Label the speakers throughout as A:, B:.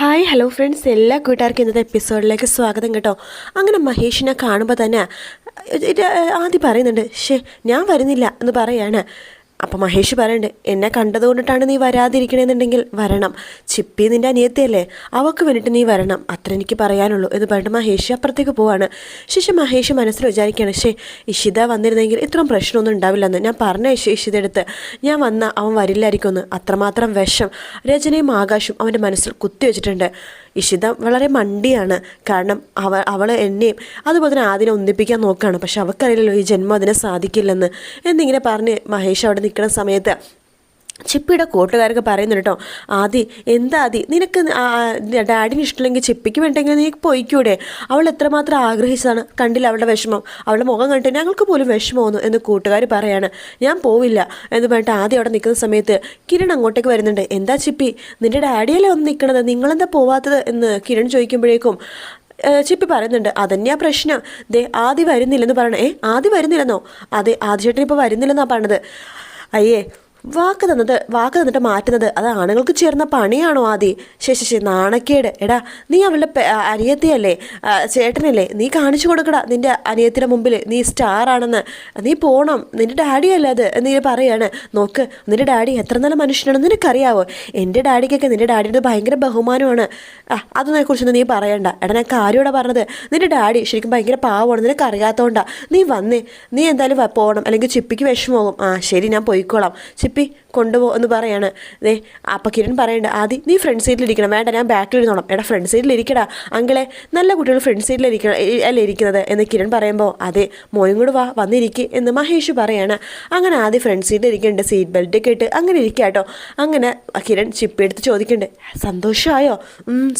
A: Hi hello friends എല്ലാ കൂട്ടുകാർക്കും ഇന്നത്തെ എപ്പിസോഡിലേക്ക് സ്വാഗതം കേട്ടോ. അങ്ങനെ മഹേഷിനെ കാണുമ്പോൾ തന്നെ ആദ്യം പറയുന്നുണ്ട് ഷേ ഞാൻ വരുന്നില്ല എന്ന് പറയാണ്. അപ്പോൾ മഹേഷ് പറയുന്നുണ്ട് എന്നെ കണ്ടതുകൊണ്ടിട്ടാണ് നീ വരാതിരിക്കണമെന്നുണ്ടെങ്കിൽ വരണം. ചിപ്പി നിന്റെ അനിയത്തിയല്ലേ അവൾക്ക് വേണ്ടിയിട്ട് നീ വരണം. അത്ര എനിക്ക് പറയാനുള്ളൂ എന്ന് പറഞ്ഞിട്ട് മഹേഷ് അപ്പുറത്തേക്ക് പോവാണ്. ശേഷം മഹേഷ് മനസ്സിൽ വിചാരിക്കുകയാണ് ശേ ഇഷിത വന്നിരുന്നെങ്കിൽ ഇത്രയും പ്രശ്നമൊന്നും ഉണ്ടാവില്ലെന്ന്. ഞാൻ പറഞ്ഞ ഇഷ ഇഷിത എടുത്ത് ഞാൻ വന്ന അവൻ വരില്ലായിരിക്കുമെന്ന്. അത്രമാത്രം വിഷം രചനയും ആകാശും അവന്റെ മനസ്സിൽ കുത്തിവെച്ചിട്ടുണ്ട് ഇഷിത വളരെ മണ്ടിയാണ്. കാരണം അവ അവൾ എന്നെയും അതുപോലെ തന്നെ ആദിനെ ഒന്നിപ്പിക്കാൻ നോക്കുകയാണ്. പക്ഷെ അവൾക്കറിയില്ലല്ലോ ഈ ജന്മം അതിനെ സാധിക്കില്ലെന്ന്. എന്നിങ്ങനെ പറഞ്ഞ് മഹേഷ് അവിടെ നിൽക്കുന്ന സമയത്ത് ചിപ്പിയുടെ കൂട്ടുകാരൊക്കെ പറയുന്നുണ്ട് കേട്ടോ ആദി എന്താ ആദി? നിനക്ക് ഡാഡിന് ഇഷ്ടമില്ലെങ്കിൽ ചിപ്പിക്ക് വേണ്ടെങ്കിൽ നീ പോയിക്കൂടെ? അവൾ എത്രമാത്രം ആഗ്രഹിച്ചതാണ്. കണ്ടില്ല അവളുടെ വിഷമം. അവളുടെ മുഖം കണ്ടിട്ട് ഞങ്ങൾക്ക് പോലും വിഷമമൊന്നു എന്ന് കൂട്ടുകാർ പറയാണ്. ഞാൻ പോവില്ല എന്ന് പറഞ്ഞിട്ട് ആദ്യം അവിടെ നിൽക്കുന്ന സമയത്ത് കിരൺ അങ്ങോട്ടേക്ക് വരുന്നുണ്ട്. എന്താ ചിപ്പി? നിന്റെ ഡാഡിയല്ലേ ഒന്ന് നിൽക്കണത്? നിങ്ങളെന്താ പോവാത്തത്? എന്ന് കിരൺ ചോദിക്കുമ്പോഴേക്കും ചിപ്പി പറയുന്നുണ്ട് അതന്നെയാ പ്രശ്നം. ദേ ആദ്യം വരുന്നില്ലെന്ന് പറയണേ ഏ ആദ്യം വരുന്നില്ലെന്നോ? അതെ ആദ്യ ചേട്ടൻ ഇപ്പോൾ വരുന്നില്ലെന്നാണ് പറഞ്ഞത്. അയ്യേ വാക്ക് തന്നത് വാക്ക് തന്നിട്ട് മാറ്റുന്നത്. അത് ആണുങ്ങൾക്ക് ചേർന്ന പണിയാണോ ആദി? ശേഷി ശേ നാണക്കേട്. എടാ നീ അവളുടെ അനിയത്തിയല്ലേ? ചേട്ടനല്ലേ? നീ കാണിച്ചു കൊടുക്കടാ നിന്റെ അനിയത്തിന്റെ മുമ്പിൽ നീ സ്റ്റാർ ആണെന്ന് നീ പോണം. നിന്റെ ഡാഡിയല്ലേ അത്? നീ പറയാണ്. നോക്ക് നിന്റെ ഡാഡി എത്ര നല്ല മനുഷ്യനാണെന്ന് നിനക്കറിയാവോ? എന്റെ ഡാഡിക്കൊക്കെ നിന്റെ ഡാഡിയുടെ ഭയങ്കര ബഹുമാനമാണ്. ആ അതിനെക്കുറിച്ചൊന്നും നീ പറയണ്ട. എടാ ഞാൻ കാര്യോടെ പറഞ്ഞത്. നിന്റെ ഡാഡി ശരിക്കും ഭയങ്കര പാവമാണ് നിനക്കറിയാത്തതുകൊണ്ടാണ് നീ വന്നേ. നീ എന്തായാലും പോകണം അല്ലെങ്കിൽ ചിപ്പിക്ക് വിഷമമാകും. ആ ശരി ഞാൻ പോയിക്കോളാം. ചിപ്പി കൊണ്ടുപോ എന്ന് പറയാണ്. ദേ അപ്പം കിരൺ പറയണ്ട ആദ്യം നീ ഫ്രണ്ട് സീറ്റിലിരിക്കണം വേണ്ട ഞാൻ ബാക്കിൽ ഇരുന്നോണം എടാ ഫ്രണ്ട് സീറ്റിലിരിക്കടാ അങ്കിളെ നല്ല കുട്ടികൾ ഫ്രണ്ട് സീറ്റിലിരിക്കണം അല്ല ഇരിക്കുന്നത്? എന്ന് കിരൺ പറയുമ്പോൾ അതെ മോയും കൂടെ വാ വന്നിരിക്കുക എന്ന് മഹേഷ് പറയാണ്. അങ്ങനെ ആദ്യം ഫ്രണ്ട് സീറ്റിൽ ഇരിക്കുന്നുണ്ട് സീറ്റ് ബെൽറ്റ് ഒക്കെ ഇട്ട് അങ്ങനെ ഇരിക്കുക അങ്ങനെ കിരൺ ചിപ്പി എടുത്ത് ചോദിക്കുന്നുണ്ട് സന്തോഷമായോ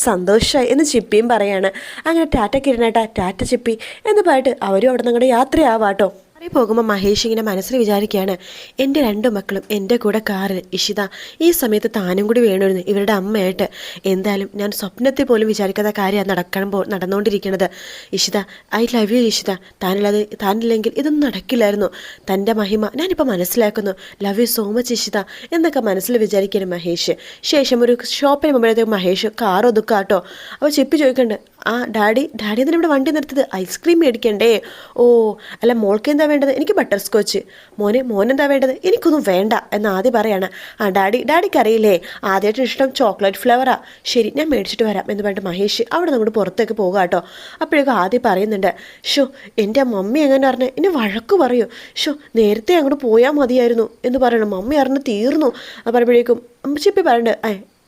A: സന്തോഷമായി എന്ന് ചിപ്പിയും പറയാണ്. അങ്ങനെ ടാറ്റ കിരണേട്ടാ ടാറ്റ ചിപ്പി എന്ന് പറഞ്ഞിട്ട് അവരും അവിടെ നിങ്ങളുടെ യാത്രയാവാട്ടോ കാറിൽ പോകുമ്പോൾ മഹേഷ് ഇങ്ങനെ മനസ്സിൽ വിചാരിക്കുകയാണ് എന്റെ രണ്ട് മക്കളും എന്റെ കൂടെ കാറിൽ ഇഷിത ഈ സമയത്ത് താനും കൂടി വേണമായിരുന്നു ഇവരുടെ അമ്മയായിട്ട്. എന്തായാലും ഞാൻ സ്വപ്നത്തിൽ പോലും വിചാരിക്കാത്ത കാര്യമാണ് നടക്കാൻ പോ നടന്നുകൊണ്ടിരിക്കുന്നത്. Ishita I love you Ishita. താനില്ലാതെ താനില്ലെങ്കിൽ ഇതൊന്നും നടക്കില്ലായിരുന്നു. തന്റെ മഹിമ ഞാനിപ്പോൾ മനസ്സിലാക്കുന്നു. Love you so much Ishita എന്നൊക്കെ മനസ്സിൽ വിചാരിക്കുകയാണ് മഹേഷ്. ശേഷം ഒരു ഷോപ്പിന് മുമ്പേ മഹേഷ് കാറോ ഒതുക്കാട്ടോ അപ്പോൾ ചെപ്പി ചോദിക്കുന്നുണ്ട് ആ ഡാഡി ഡാഡി എന്തിനാ ഇവിടെ വണ്ടി നിർത്തത് ഐസ്ക്രീം മേടിക്കണ്ടേ? ഓ അല്ല മോൾക്ക് എന്താ വേണ്ടത്? എനിക്ക് ബട്ടർ സ്കോച്ച് മോനെ മോനെന്താ വേണ്ടത്? എനിക്കൊന്നും വേണ്ട എന്ന് ആദ്യം പറയാണ്. ആ ഡാഡി ഡാഡിക്ക് അറിയില്ലേ? ആദ്യമായിട്ട് ഇഷ്ടം ചോക്ലേറ്റ് ഫ്ലേവറാ ശരി ഞാൻ മേടിച്ചിട്ട് വരാം എന്ന് പറഞ്ഞിട്ട് മഹേഷ് അവിടെ നമ്മുടെ പുറത്തേക്ക് പോകുക കേട്ടോ. അപ്പോഴേക്കും ആദ്യം പറയുന്നുണ്ട് ഷോ എന്റെ മമ്മി എങ്ങനെ പറഞ്ഞു എന്നെ വഴക്ക് പറയൂ. ഷോ നേരത്തെ അങ്ങോട്ട് പോയാൽ മതിയായിരുന്നു എന്ന് പറയണം. മമ്മി അറിഞ്ഞ് തീർന്നു. പറയുമ്പോഴേക്കും അമ്മച്ചിപ്പി പറയണ്ട്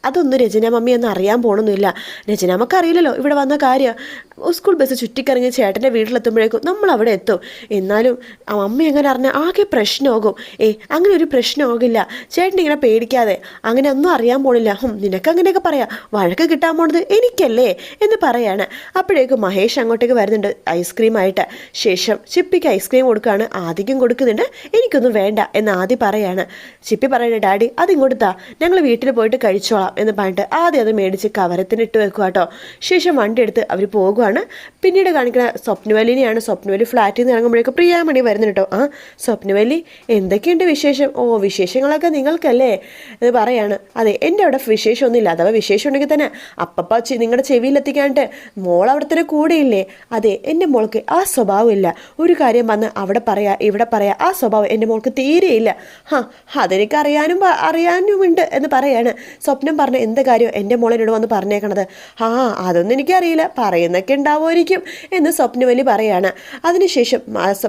A: അതൊന്നും രചന മമ്മി അറിയാൻ പോകണമെന്നില്ല രചനാമ്മക്ക് അറിയില്ലല്ലോ ഇവിടെ വന്ന കാര്യം. സ്കൂൾ ബസ് ചുറ്റിക്കറങ്ങി ചേട്ടന്റെ വീട്ടിലെത്തുമ്പോഴേക്കും നമ്മൾ അവിടെ എത്തും. എന്നാലും അമ്മ അങ്ങനെ അറിഞ്ഞാൽ ആകെ പ്രശ്നമാകും. ഏ അങ്ങനെ ഒരു പ്രശ്നമാകില്ല. ചേട്ടൻ ഇങ്ങനെ പേടിക്കാതെ അങ്ങനെ ഒന്നും അറിയാൻ പോണില്ല. ഹും നിനക്ക് അങ്ങനെയൊക്കെ പറയാം. വഴക്ക് കിട്ടാൻ പോണത് എനിക്കല്ലേ എന്ന് പറയാണ്. അപ്പോഴേക്കും മഹേഷ് അങ്ങോട്ടേക്ക് വരുന്നുണ്ട് ഐസ്ക്രീം ആയിട്ട്. ശേഷം ചിപ്പിക്ക് ഐസ്ക്രീം കൊടുക്കുകയാണ് ആദ്യം കൊടുക്കുന്നുണ്ട്. എനിക്കൊന്നും വേണ്ട എന്ന് ആദ്യം പറയാണ്. ചിപ്പി പറയുന്നത് ഡാഡി അതിങ്ങോട്ട് താ. ഞങ്ങൾ വീട്ടിൽ പോയിട്ട് കഴിച്ചോളാം എന്ന് പറഞ്ഞിട്ട് ആദ്യം അത് മേടിച്ച് കവരത്തിന് ഇട്ട് വെക്കുക കേട്ടോ ശേഷം വണ്ടി എടുത്ത് അവർ പോകുവാണ് പിന്നീട് കാണിക്കുന്ന സ്വപ്നവലിനെയാണ് സ്വപ്നവലി ഫ്ലാറ്റിൽ നിന്ന് ഇറങ്ങുമ്പോഴേക്കും പ്രിയാമണി വരുന്നുണ്ട് കേട്ടോ ആ സ്വപ്നവലി എന്തൊക്കെയുണ്ട് വിശേഷം? ഓ വിശേഷങ്ങളൊക്കെ നിങ്ങൾക്കല്ലേ? എന്ന് പറയാണ്. അതെ എന്റെ അവിടെ വിശേഷമൊന്നുമില്ല. അഥവാ വിശേഷം ഉണ്ടെങ്കിൽ തന്നെ അപ്പപ്പ നിങ്ങളുടെ ചെവിയിലെത്തിക്കാണ്ട് മോൾ അവിടുത്തെ കൂടെയില്ലേ? അതെ എന്റെ മോൾക്ക് ആ സ്വഭാവമില്ല. ഒരു കാര്യം വന്ന് അവിടെ പറയാ ഇവിടെ പറയാ ആ സ്വഭാവം എന്റെ മോൾക്ക് തീരെയില്ല ഹാ അതെനിക്ക് അറിയാനും അറിയാനുമുണ്ട് എന്ന് പറയാണ്. സ്വപ്നം പറഞ്ഞ എന്ത് കാര്യം എന്റെ മോളിനോട് വന്ന് പറഞ്ഞേക്കണത്? ആ അതൊന്നും എനിക്കറിയില്ല. പറയുന്നൊക്കെ ഉണ്ടാവുമായിരിക്കും എന്ന് സ്വപ്നവലി പറയാണ്. അതിനുശേഷം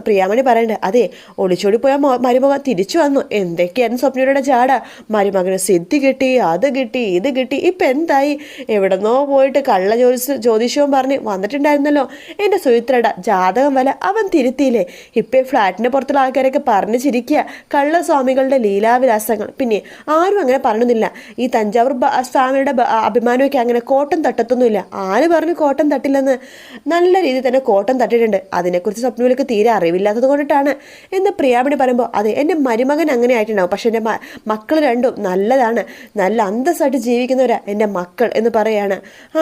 A: പ്രിയാമണി പറയണ്ടേ അതെ ഒളിച്ചോടി പോയ മരുമകൻ തിരിച്ചു വന്നു. എന്തൊക്കെയാണ് സ്വപ്നയുടെ ജാട? മരുമകന് സിദ്ധി കിട്ടി അത് കിട്ടി ഇത് കിട്ടി. ഇപ്പം എന്തായി? എവിടെന്നോ പോയിട്ട് കള്ള ജ്യോതിഷ ജ്യോതിഷവും പറഞ്ഞ് വന്നിട്ടുണ്ടായിരുന്നല്ലോ. എന്റെ സുഹിത്രട ജാതകം വല അവൻ തിരുത്തിയില്ലേ? ഇപ്പം ഫ്ലാറ്റിന്റെ പുറത്തുള്ള ആൾക്കാരൊക്കെ പറഞ്ഞു ചിരിക്കുക കള്ളസ്വാമികളുടെ ലീലാവിലാസങ്ങൾ. പിന്നെ ആരും അങ്ങനെ പറഞ്ഞൊന്നുമില്ല. ഈ തഞ്ചാവൂർ സ്വാമിയുടെ അഭിമാനമൊക്കെ അങ്ങനെ കോട്ടം തട്ടത്തൊന്നുമില്ല. ആര് പറഞ്ഞു കോട്ടം തട്ടില്ലെന്ന്? നല്ല രീതിയിൽ തന്നെ കോട്ടം തട്ടിയിട്ടുണ്ട്. അതിനെക്കുറിച്ച് സ്വപ്നവിലേക്ക് തീരെ അറിവില്ലാത്തത് കൊണ്ടിട്ടാണ്. എന്ന് പ്രിയാമണി പറയുമ്പോൾ അതെ എന്റെ മരുമകൻ അങ്ങനെ ആയിട്ടുണ്ടാവും. പക്ഷെ എന്റെ മക്കൾ രണ്ടും നല്ലതാണ്. നല്ല അന്തസ്സായിട്ട് ജീവിക്കുന്നവരാ എന്റെ മക്കൾ എന്ന് പറയാണ്. ആ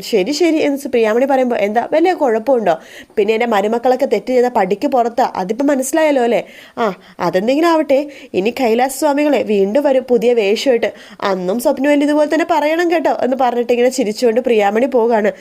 A: ശരി ശരി എന്ന് പ്രിയാമണി പറയുമ്പോൾ എന്താ വലിയ കുഴപ്പമുണ്ടോ? പിന്നെ എന്റെ മരുമക്കളൊക്കെ തെറ്റ് ചെയ്ത പടിക്ക് പുറത്താ. അതിപ്പോൾ മനസ്സിലായല്ലോ അല്ലേ? ആ അതെന്തെങ്കിലും ആവട്ടെ. ഇനി കൈലാസ് സ്വാമികളെ വീണ്ടും വരും പുതിയ വേഷമായിട്ട്. അന്നും സ്വപ്നവേലി ഇതുപോലെ തന്നെ പറയണം കേട്ടോ എന്ന് പറഞ്ഞിട്ട് ഇങ്ങനെ ചിരിച്ചുകൊണ്ട് പ്രിയാമണി പോകാണ്.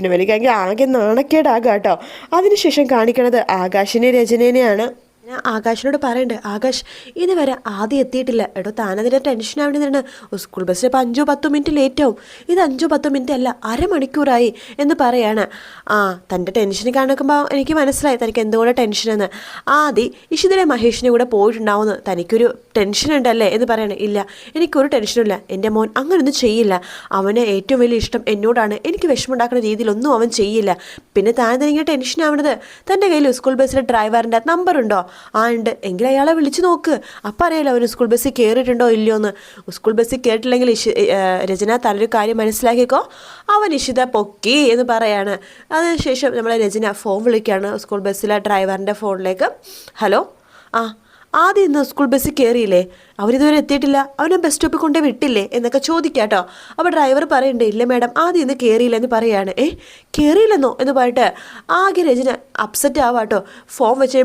A: സ്വപ്നവലിക്കാണെങ്കിൽ ആകെ നാണക്കേടാകാം കേട്ടോ അതിനുശേഷം കാണിക്കണത് ആകാശിനെ രചനേനെയാണ് ഞാൻ ആകാശിനോട് പറയണ്ട് ആകാശ് ഇതുവരെ ആദ്യം എത്തിയിട്ടില്ല. എടോ താനതിന്റെ ടെൻഷൻ ആവേണ്ടതാണ് സ്കൂൾ ബസ്സിൽ ഇപ്പോൾ അഞ്ചോ പത്തോ മിനിറ്റ് ലേറ്റ് ആവും. ഇത് അഞ്ചോ പത്തോ മിനിറ്റ് അല്ല അരമണിക്കൂറായി എന്ന് പറയാണ്. ആ തന്റെ ടെൻഷൻ കാണുമ്പോൾ എനിക്ക് മനസ്സിലായി തനിക്ക് എന്തുകൊണ്ട് ടെൻഷനെന്ന് ആദ്യം ഇഷിതിലെ മഹേഷിന്റെ കൂടെ പോയിട്ടുണ്ടാവുമെന്ന് തനിക്കൊരു ടെൻഷൻ ഉണ്ടല്ലേ എന്ന് പറയണേ. ഇല്ല എനിക്കൊരു ടെൻഷനുമില്ല എന്റെ മോൻ അങ്ങനൊന്നും ചെയ്യില്ല. അവന് ഏറ്റവും വലിയ ഇഷ്ടം എന്നോടാണ്. എനിക്ക് വിഷമമുണ്ടാക്കുന്ന രീതിയിലൊന്നും അവൻ ചെയ്യില്ല. പിന്നെ താൻ തനിക്ക് ടെൻഷൻ ആവണത്? തന്റെ കയ്യിൽ സ്കൂൾ ബസ്സിലെ ഡ്രൈവറിന്റെ നമ്പർ ഉണ്ടോ? ആ ഉണ്ട്. എങ്കിൽ അയാളെ വിളിച്ചു നോക്ക്. അപ്പം അറിയാലോ അവന് സ്കൂൾ ബസ്സിൽ കയറിയിട്ടുണ്ടോ ഇല്ലയോ എന്ന്. സ്കൂൾ ബസ്സിൽ കയറിയിട്ടില്ലെങ്കിൽ ഇഷി രചന തലൊരു കാര്യം മനസ്സിലാക്കിക്കോ. അവൻ ഇഷിത പൊക്കി എന്ന് പറയാണ്. അതിനുശേഷം നമ്മളെ രചന ഫോൺ വിളിക്കുകയാണ്. സ്കൂൾ ബസ്സിലെ ഡ്രൈവറിന്റെ ഫോണിലേക്ക്. ഹലോ? ആ ആദ്യം ഇന്ന് സ്കൂൾ ബസ്സിൽ കയറിയില്ലേ അവരിതുവരെ എത്തിയിട്ടില്ല. അവനെ ബസ് സ്റ്റോപ്പിൽ കൊണ്ടേ വിട്ടില്ലേ? എന്നൊക്കെ ചോദിക്കാട്ടോ. അപ്പോൾ ഡ്രൈവർ പറയണ്ടേ ഇല്ല മാഡം ആദ്യം ഇന്ന് കയറിയില്ല എന്ന് പറയാണ്. ഏ കയറിയില്ലെന്നോ എന്ന് പറഞ്ഞിട്ട് ആകെ രചന അപ്സെറ്റ് ആവാട്ടോ. ഫോം വെച്ച്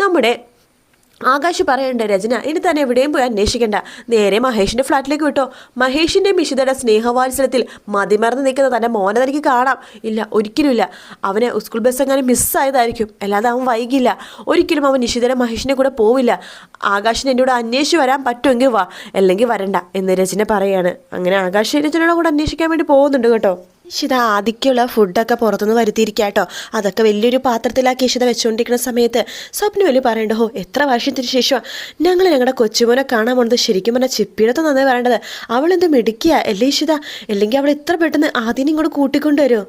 A: നമ്മുടെ ആകാശ് പറയണ്ട രചന ഇനി തന്നെ എവിടെയും പോയി അന്വേഷിക്കണ്ട. നേരെ മഹേഷിന്റെ ഫ്ലാറ്റിലേക്ക് വിട്ടോ. മഹേഷിന്റെ മിഷിതയുടെ സ്നേഹവാത്സരത്തിൽ മതിമറന്ന് നിൽക്കുന്ന തന്റെ മോനെ തനിക്ക് കാണാം. ഇല്ല ഒരിക്കലുമില്ല അവനെ സ്കൂൾ ബസ് എങ്ങനെ മിസ്സായതായിരിക്കും അല്ലാതെ അവൻ വൈകില്ല. ഒരിക്കലും അവൻ നിഷിതയുടെ മഹേഷിന്റെ കൂടെ പോവില്ല. ആകാശിന് എന്നോട് അന്വേഷിച്ച് വരാൻ പറ്റുമെങ്കിൽ വാ അല്ലെങ്കിൽ വരണ്ട എന്ന് രചന പറയാണ്. അങ്ങനെ ആകാശ് രചനയുടെ കൂടെ അന്വേഷിക്കാൻ വേണ്ടി പോകുന്നുണ്ട് കേട്ടോ. ഇഷിത ആദിക്കുള്ള ഫുഡൊക്കെ പുറത്തുനിന്ന് വരുത്തിയിരിക്കുക കേട്ടോ അതൊക്കെ വലിയൊരു പാത്രത്തിലാക്കി ഇഷിത വെച്ചുകൊണ്ടിരിക്കുന്ന സമയത്ത് സ്വപ്നവലി പറയേണ്ട ഹോ എത്ര വർഷത്തിന് ശേഷം ഞങ്ങൾ ഞങ്ങളുടെ കൊച്ചുമോനെ കാണാൻ പോണത് ശരിക്കും പറഞ്ഞാൽ ചിപ്പിടത്ത് നന്നായി പറയേണ്ടത് അവൾ എന്ത് മിടുക്കിയ? അല്ലേ ഇഷിത അല്ലെങ്കിൽ അവൾ ഇത്ര പെട്ടെന്ന് ആദ്യം ഇങ്ങോട്ട് കൂട്ടിക്കൊണ്ടുവരുമോ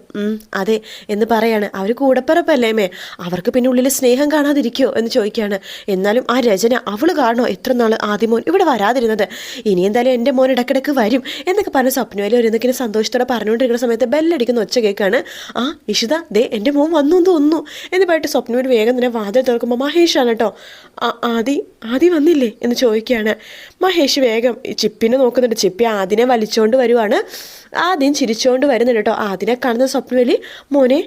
A: അതെ എന്ന് പറയാണ്. അവർ കൂടപ്പിറപ്പല്ലേ മേ? അവർക്ക് പിന്നെ ഉള്ളിൽ സ്നേഹം കാണാതിരിക്കുമോ എന്ന് ചോദിക്കുകയാണ് എന്നാലും ആ രചന അവൾ കാണോ എത്ര നാൾ ആദ്യമോൻ ഇവിടെ വരാതിരുന്നത്? ഇനി എന്തായാലും എന്റെ മോൻ ഇടക്കിടക്ക് വരും എന്നൊക്കെ പറഞ്ഞ് സ്വപ്നവേലി ഒരു സന്തോഷത്തോടെ പറഞ്ഞുകൊണ്ടിരിക്കുന്ന സമയത്ത് ബെല്ലടിക്കുന്ന ഒച്ച കേൾക്കാണ് ആ ഇഷിത ദേ എന്റെ മോൻ വന്നു എന്ന് തോന്നുന്നു. എന്ന് പറഞ്ഞിട്ട് സ്വപ്നയോട് വേഗം തന്നെ വാതിൽ തുറക്കുമ്പോൾ മഹേഷാണ് കേട്ടോ ആദി ആദി വന്നില്ലേ? എന്ന് ചോദിക്കുകയാണ്. മഹേഷ് വേഗം ചിപ്പിനെ നോക്കുന്നുണ്ട്. ചിപ്പി ആദിനെ വലിച്ചുകൊണ്ട് വരുവാണ്. ആദ്യം ചിരിച്ചുകൊണ്ട് വരുന്നുണ്ട് കേട്ടോ ആദിനെ കാണുന്ന സ്വപ്നവേലി മോനെ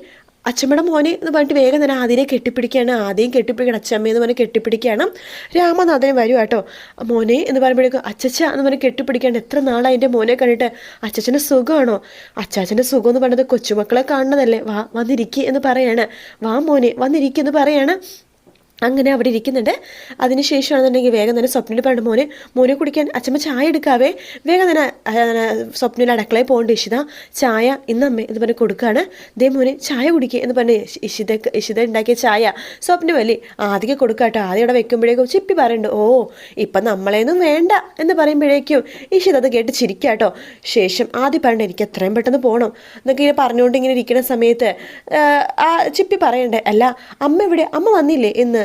A: അച്ഛമ്മയുടെ മോനെ എന്ന് പറഞ്ഞിട്ട് വേഗം തന്നെ ആദ്യം കെട്ടിപ്പിടിക്കുകയാണ്. ആദ്യം കെട്ടിപ്പിടിക്കണം അച്ഛമ്മ എന്ന് പറഞ്ഞ് കെട്ടിപ്പിടിക്കുകയാണ്. രാമനാഥൻ വരും കേട്ടോ. മോനെ എന്ന് പറയുമ്പോഴേക്കും അച്ചച്ച എന്ന് പറഞ്ഞ് കെട്ടിപ്പിടിക്കാണ്ട് എത്ര നാളാണ് എന്റെ മോനെ കണ്ടിട്ട്. അച്ചച്ചന്റെ സുഖമാണോ? അച്ചാച്ചന്റെ സുഖം എന്ന് പറഞ്ഞത് കൊച്ചുമക്കളെ കാണുന്നതല്ലേ. വാ വന്നിരിക്കുക എന്ന് പറയാണ്. വാ മോനെ വന്നിരിക്കുക എന്ന് പറയാണ്. അങ്ങനെ അവിടെ ഇരിക്കുന്നുണ്ട്. അതിനുശേഷമാണെന്നുണ്ടെങ്കിൽ വേഗം തന്നെ സ്വപ്നിൽ പറഞ്ഞു മോനെ മോനെ കുടിക്കാൻ അച്ഛമ്മ ചായ എടുക്കാവേ. വേഗം തന്നെ സ്വപ്നിൽ അടുക്കളയിൽ പോകേണ്ട ഇഷിത ചായ ഇന്നമ്മേ എന്ന് പറഞ്ഞ് കൊടുക്കുകയാണ്. ദേ മോനെ ചായ കുടിക്കുക എന്ന് പറഞ്ഞ് ഇഷിത ഇഷിത ഉണ്ടാക്കിയ ചായ സ്വപ്ന വലി ആദ്യം കൊടുക്കാട്ടോ. ആദ്യം അവിടെ വെക്കുമ്പോഴേക്കും ചിപ്പി പറയുന്നുണ്ട് ഓ ഇപ്പം നമ്മളെയൊന്നും വേണ്ട എന്ന് പറയുമ്പോഴേക്കും ഇഷിത അത് കേട്ട് ചിരിക്കാട്ടോ. ശേഷം ആദ്യം പറയണ്ട എനിക്ക് എത്രയും പെട്ടെന്ന് പോകണം എന്നൊക്കെ ഇങ്ങനെ പറഞ്ഞുകൊണ്ട് ഇങ്ങനെ ഇരിക്കുന്ന സമയത്ത് ആ ചിപ്പി പറയണ്ടേ അല്ല അമ്മ ഇവിടെ അമ്മ വന്നില്ലേ എന്ന്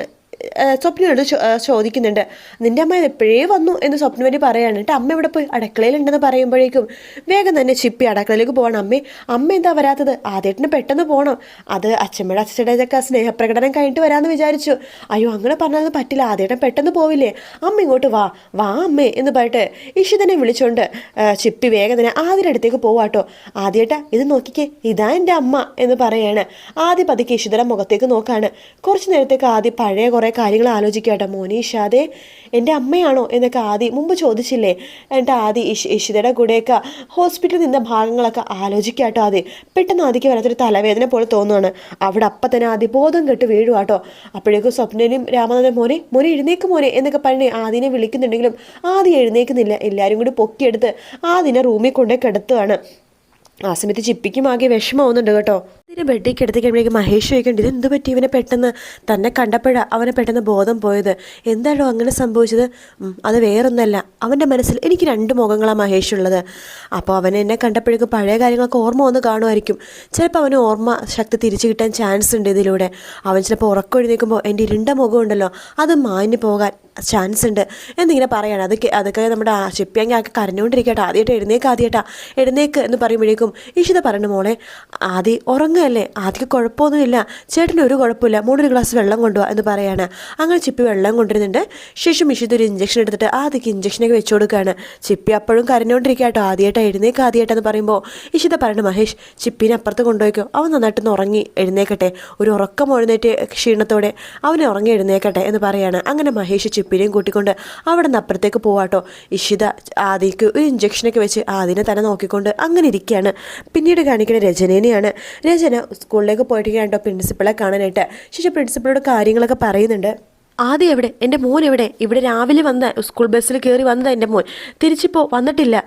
A: സ്വപ്നയോട് ചോദിക്കുന്നുണ്ട്. നിന്റെ അമ്മ എപ്പോഴേ വന്നു? എന്ന് സ്വപ്നവരി പറയാണ്. കേട്ടോ അമ്മ ഇവിടെ പോയി? അടുക്കളയിലുണ്ടെന്ന് പറയുമ്പോഴേക്കും. വേഗം തന്നെ ചിപ്പി അടുക്കളയിലേക്ക് പോകണം അമ്മേ അമ്മ എന്താ വരാത്തത്? ആദ്യമായിട്ടിന് പെട്ടെന്ന് പോകണം അത് അച്ഛമ്മയുടെ ഒക്കെ സ്നേഹപ്രകടനം കഴിഞ്ഞിട്ട് വരാമെന്ന് വിചാരിച്ചു. അയ്യോ അങ്ങനെ പറഞ്ഞാൽ പറ്റില്ല. ആദ്യമായിട്ട് പെട്ടെന്ന് പോവില്ലേ? അമ്മ ഇങ്ങോട്ട് വാ വാ അമ്മേ എന്ന് പറഞ്ഞിട്ട് ഇഷിതനെ വിളിച്ചുകൊണ്ട് ചിപ്പി വേഗം തന്നെ ആദ്യയുടെ അടുത്തേക്ക് പോവാട്ടോ. ആദ്യേട്ടാ ഇത് നോക്കിക്കേ. ഇതാ എന്റെ അമ്മ എന്ന് പറയാണ്. ആദ്യ പതുക്കെ ഇഷിതയുടെ മുഖത്തേക്ക് നോക്കാണ്. കുറച്ച് നേരത്തേക്ക് ആദ്യം പഴയ കുറേ കാര്യങ്ങൾ ആലോചിക്കുക കേട്ടോ. മോനി എന്റെ അമ്മയാണോ എന്നൊക്കെ ആദി മുമ്പ് ചോദിച്ചില്ലേ? എന്നിട്ട് ആദി ഇഷ് ഇഷിതയുടെ കൂടെയൊക്കെ ഹോസ്പിറ്റലിൽ നിന്ന ഭാഗങ്ങളൊക്കെ ആലോചിക്കാട്ടോ ആദ്യം പെട്ടെന്ന് ആദിക്ക് വരാത്തൊരു തലവേദന പോലെ തോന്നുകയാണ് അവിടെ അപ്പം തന്നെ ആദ്യം ബോധം കെട്ട് വീഴുവാട്ടോ അപ്പോഴേക്കും സ്വപ്നനും രാമനാഥൻ മോനെ മോനെ എഴുന്നേക്ക് മോനെ എന്നൊക്കെ പറഞ്ഞ് ആദിനെ വിളിക്കുന്നുണ്ടെങ്കിലും ആദ്യം എഴുന്നേക്കുന്നില്ല. എല്ലാവരും കൂടി പൊക്കിയെടുത്ത് ആദിനെ റൂമിൽ കൊണ്ടേ കിടത്തുകയാണ് ആ സമയത്ത് ചിപ്പിക്കും ആകെ വിഷമമാവുന്നുണ്ട് കേട്ടോ. ഇതിന് ബെഡിൽ കിടത്തി കഴിയുമ്പോഴേക്കും മഹേഷ് ചോദിക്കേണ്ടി ഇത് എന്ത് പറ്റി? ഇവനെ പെട്ടെന്ന് തന്നെ കണ്ടപ്പോഴാണ് അവനെ പെട്ടെന്ന് ബോധം പോയത്. എന്താണോ അങ്ങനെ സംഭവിച്ചത്? അത് വേറൊന്നല്ല. അവന്റെ മനസ്സിൽ എനിക്ക് രണ്ട് മുഖങ്ങളാണ് മഹേഷ് ഉള്ളത്. അപ്പോൾ അവൻ എന്നെ കണ്ടപ്പോഴേക്കും പഴയ കാര്യങ്ങളൊക്കെ ഓർമ്മ വന്ന് കാണുമായിരിക്കും. ചിലപ്പോൾ അവന് ഓർമ്മ ശക്തി തിരിച്ചു കിട്ടാൻ ചാൻസ് ഉണ്ട് ഇതിലൂടെ. അവൻ ചിലപ്പോൾ ഉറക്കം എഴുന്നേൽക്കുമ്പോൾ എന്റെ ഇരുണ്ട മുഖമുണ്ടല്ലോ അത് മാഞ്ഞു പോകാൻ ചാൻസ് ഉണ്ട് എന്നിങ്ങനെ പറയാണ്. അത് അതൊക്കെ നമ്മുടെ ചിപ്പിയാങ്കി ആക്കി കരഞ്ഞുകൊണ്ടിരിക്കട്ടെ ആദ്യമായിട്ട് എഴുന്നേക്ക് ആദ്യമായിട്ടാ. എഴുന്നേക്ക് എന്ന് പറയുമ്പോഴേക്കും ഈശിത പറഞ്ഞു മോളെ ആദ്യം ഉറങ്ങുകയല്ലേ? ആദ്യം കുഴപ്പമൊന്നുമില്ല. ചേട്ടൻ ഒരു കുഴപ്പമില്ല. മൂന്നൊരു ഗ്ലാസ് വെള്ളം കൊണ്ടുപോകാം എന്ന് പറയാണ്. അങ്ങനെ ചിപ്പി വെള്ളം കൊണ്ടുവരുന്നുണ്ട്. ശേഷം ഇഷിത ഒരു ഇഞ്ചക്ഷൻ എടുത്തിട്ട് ആദ്യക്ക് ഇഞ്ചക്ഷനൊക്കെ വെച്ചു കൊടുക്കുകയാണ്. ചിപ്പി അപ്പോഴും കരഞ്ഞുകൊണ്ടിരിക്കട്ടോ കേട്ടോ ആദ്യമായിട്ട് എഴുന്നേക്ക് ആദ്യമായിട്ടെന്ന് പറയുമ്പോൾ ഇഷിത പറഞ്ഞു മഹേഷ് ചിപ്പിനെ അപ്പുറത്ത് കൊണ്ടുപോയിക്കോ. അവൻ നന്നായിട്ടൊന്ന് ഉറങ്ങി എഴുന്നേക്കട്ടെ. ഒരു ഉറക്കം എഴുന്നേറ്റ് ക്ഷീണത്തോടെ അവനെ ഉറങ്ങി എഴുന്നേക്കട്ടെ എന്ന് പറയാണ്. അങ്ങനെ മഹേഷ് ചിപ്പിനെയും കൂട്ടിക്കൊണ്ട് അവിടെ നിന്ന് അപ്പുറത്തേക്ക് പോവാട്ടോ. ഇഷിത ആദിക്ക് ഒരു ഇഞ്ചക്ഷനൊക്കെ വെച്ച് ആദിനെ തന്നെ നോക്കിക്കൊണ്ട് അങ്ങനെ ഇരിക്കുകയാണ്. പിന്നീട് കാണിക്കുന്ന രചനേനെയാണ് രചന സ്കൂളിലേക്ക് പോയിട്ടിരിക്കുകയാണ് കേട്ടോ പ്രിൻസിപ്പളെ കാണാനായിട്ട്. ശേഷം പ്രിൻസിപ്പളോട് കാര്യങ്ങളൊക്കെ പറയുന്നുണ്ട്. ആദ്യം എവിടെ? എന്റെ മോൻ എവിടെ? ഇവിടെ രാവിലെ വന്ന സ്കൂൾ ബസ്സിൽ കയറി വന്നതാ എന്റെ മോൻ. തിരിച്ചിപ്പോൾ വന്നിട്ടില്ല.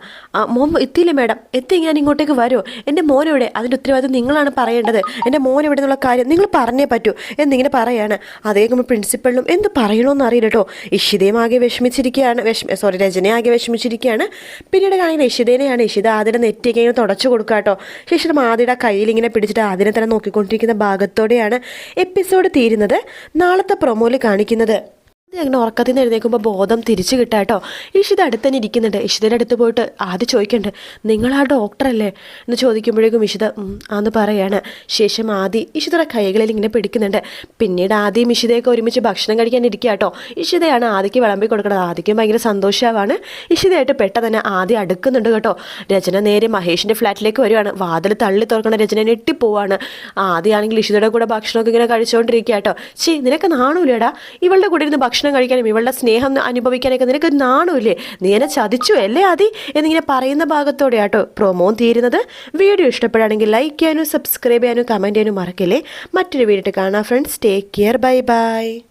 A: മോൻ എത്തിയില്ലേ മാഡം. എത്തി ഞാൻ ഇങ്ങോട്ടേക്ക് വരുമോ എന്റെ മോൻ എവിടെ? അതിന്റെ ഉത്തരവാദിത്വം നിങ്ങളാണ് പറയേണ്ടത്. എന്റെ മോൻ എവിടെ എന്നുള്ള കാര്യം നിങ്ങൾ പറഞ്ഞേ പറ്റൂ. എന്നിങ്ങനെ പറയാണ്. അതേ നമ്മൾ പ്രിൻസിപ്പളിനും എന്ത് പറയണമെന്ന് അറിയില്ല കേട്ടോ. ഇഷിതയും ആകെ വിഷമിച്ചിരിക്കുകയാണ്. വിഷമ സോറി രചനയെ ആകെ വിഷമിച്ചിരിക്കുകയാണ്. പിന്നീട് കാണിക്കുന്ന ഇഷിതേനെയാണ്. ഇഷിത ആദ്യം നെറ്റിയൊക്കെ ഇങ്ങനെ തുടച്ചു കൊടുക്കുക കേട്ടോ. ശേഷം ആദ്യയുടെ കയ്യിൽ ഇങ്ങനെ പിടിച്ചിട്ട് ആദ്യം തന്നെ നോക്കിക്കൊണ്ടിരിക്കുന്ന ഭാഗത്തോടെയാണ് എപ്പിസോഡ് തീരുന്നത്. നാളത്തെ പ്രൊമോയിൽ കാണിക്കുന്നത് ഇത് അങ്ങനെ ഉറക്കത്തിൽ നിന്ന് എഴുന്നേൽക്കുമ്പോൾ ബോധം തിരിച്ചു കിട്ടാട്ടോ. ഇഷിത അടുത്ത് തന്നെ ഇരിക്കുന്നുണ്ട്. ഇഷിതയുടെ അടുത്ത് പോയിട്ട് ആദ്യം ചോദിക്കണ്ട് നിങ്ങൾ ആ ഡോക്ടറല്ലേ? എന്ന് ചോദിക്കുമ്പോഴേക്കും ഇഷിത "ഉം, ആന്ന് പറയാണ്. ശേഷം ആദി ഇഷിതയുടെ കൈകളിൽ ഇങ്ങനെ പിടിക്കുന്നുണ്ട്. പിന്നീട് ആദ്യം ഇഷിതയൊക്കെ ഒരുമിച്ച് ഭക്ഷണം കഴിക്കാൻ ഇരിക്കുക കേട്ടോ ഇഷിതയാണ് ആദിക്ക് വിളമ്പി കൊടുക്കുന്നത്. ആദിക്കും ഭയങ്കര സന്തോഷമാണ് ഇഷിതയായിട്ട് പെട്ടെന്ന് തന്നെ ആദ്യം അടുക്കുന്നുണ്ട് കേട്ടോ. രചന നേരെ മഹേഷിന്റെ ഫ്ലാറ്റിലേക്ക് വരുവാണ് വാതിൽ തള്ളി തുറക്കണ രചന ഞെട്ടിപ്പോവാണ് ആദ്യമാണെങ്കിൽ ഇഷിതയുടെ കൂടെ ഭക്ഷണമൊക്കെ ഇങ്ങനെ കഴിച്ചുകൊണ്ടിരിക്കുക കേട്ടോ ചേ നിനക്ക് നാണൂലേടാ ഇവളുടെ കൂടെ ഇരുന്ന് കഴിക്കാനും ഇവളുടെ സ്നേഹം അനുഭവിക്കാനൊക്കെ നിനക്ക് നാണുമില്ലേ നീ എന്നെ ചതിച്ചു അല്ലേ അതി എന്നിങ്ങനെ പറയുന്ന ഭാഗത്തോടെ ആട്ടോ പ്രൊമോ തീരുന്നത്. വീഡിയോ ഇഷ്ടപ്പെടുകയാണെങ്കിൽ ലൈക്ക് ചെയ്യാനും സബ്സ്ക്രൈബ് ചെയ്യാനും കമന്റ് ചെയ്യാനും മറക്കില്ലേ. മറ്റൊരു വീഡിയോ കാണാം friends take care bye bye